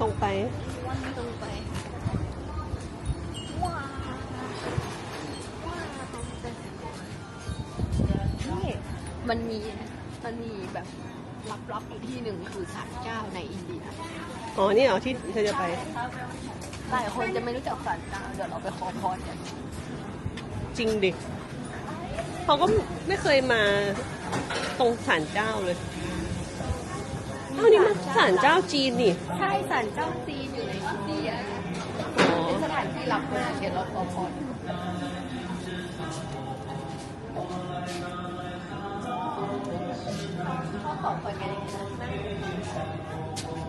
ตรงไปวันตรงไปว้าวว้าวตรงไปนี่มันมีมันมีแบบลับๆอยู่ที่หนึ่งคือศาลเจ้าในอินเดียอ๋อ นี่เหรอที่เธอจะไปหลายคนจะไม่รู้จักศาลเจ้าเดี๋ยวเราไปขอพรกันจริงดิเขาก็ไม่เคยมาตรงศาลเจ้าเลยเอ้านี่มัน ศาลเจ้าจีนนี่ ใช่ศาลเจ้าจีนอยู่ในอินเดียอ๋อเป็นสถานที่รับคนเขียนเราขอพรเขาขอพรกันยังไงนะ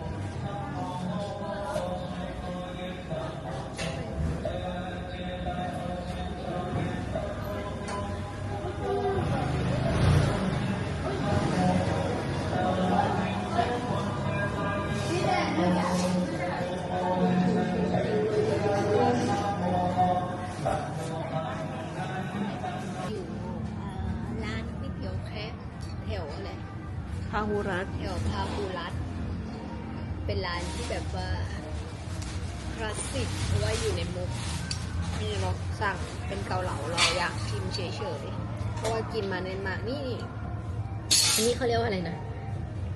าหุรัตแถวพาหูรัตน์เป็นร้านที่แบบว่าคลาสสิกเพราะว่าอยู่ในมุกนี่เราสั่งเป็นเกาเหลาเราอยากชิมเฉยๆเพราะว่ากินมาเน้นมานี่ อันนี้เขาเรียกว่าอะไรนะ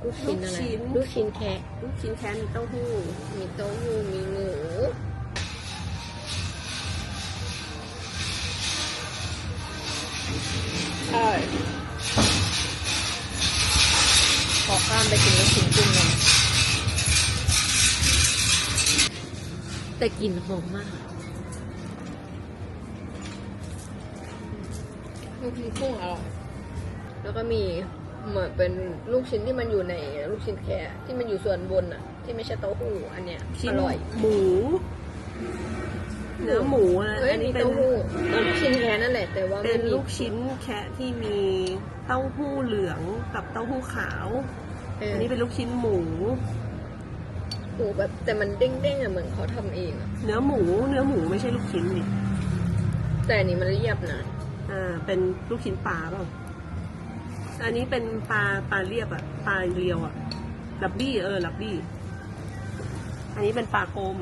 ลูกชิ้นอะไร ลูกชิ้นแคะลูกชิ้นแค่มีเต้าหู้ มีเต้าหู้ มีหมูใช่ขอข้าม ไปกินลูกชิ้นกุ้งเลยแต่กลิ่นหอมมากลูกชิ้นกุ้งอร่อยแล้วก็มีเหมือนเป็นลูกชิ้นที่มันอยู่ในลูกชิ้นแค่ที่มันอยู่ส่วนบนอะที่ไม่ใช่เต้าหู้อันเนี้ยชิ้อนร่อยหมูเนื้อหมูนะเอ้ยอันมีนี้เป็นเต้าหู้ก็ลูกชิ้นแค่นั่นแหละแต่ว่าเป็ไม่นมีลูกชิ้นแคะที่มีเต้าหู้เหลืองกับเต้าหู้ขาว เอออันนี้เป็นลูกชิ้นหมูหมูแบบแต่มันเด้งๆอะเหมือนเขาทำเองอะเนื้อหมู เนื้อหมูไม่ใช่ลูกชิ้นนี่แต่อันนี้มันเรียบนะอ่า เป็นลูกชิ้นปลาเปล่าอันนี้เป็นปลาปลาเรียบอะปลาเรียวอะลับบี้เออลับบี้ อันนี้เป็นปลากลม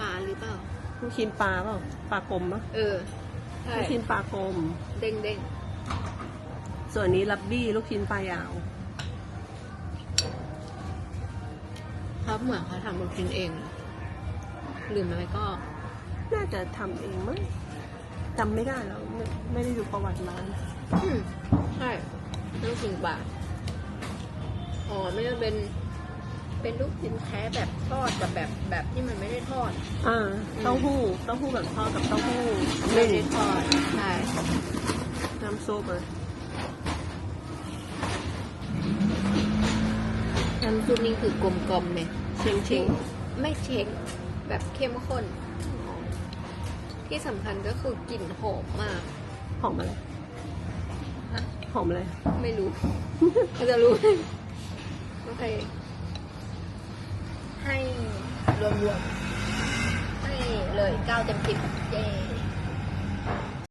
ปลาหรือเปล่า ลูกชิ้นปลาเปล่าปลากลมปะเออใช่ลูกชิ้นปลากลม เด้งเด้งส่วนอันนี้ลับบี้ลูกชิ้นปลายาว ๆครับเหมือนเขาทำลูกชิ้นเองหรือไม่ก็ น่าจะทำเองมั้งจำไม่ได้แล้วไม่ไม่ได้ดูประวัติร้านอืมใช่ลูกชิ้นปลาอ๋อไม่ได้เป็น เป็นลูกชิ้นแท้แบบทอดกับแบบแบบที่มันไม่ได้ทอด อ่าเต้าหู้เต้าหู้แบบทอดกับเต้าหู้ไม่นึ่งได้ทอด ใช่น้ำซุปอะ น้ำซุปนี่คือกลมๆเลยเชงเชงไม่เช็คแบบเข้มข้น ที่สำคัญก็คือกลิ่นหอมมาก หอมอะไรฮะหอมอะไร ไม่รู้ จะรู้ โอเค ให้รวมๆให้เลยเก้าเต็มสิบเย้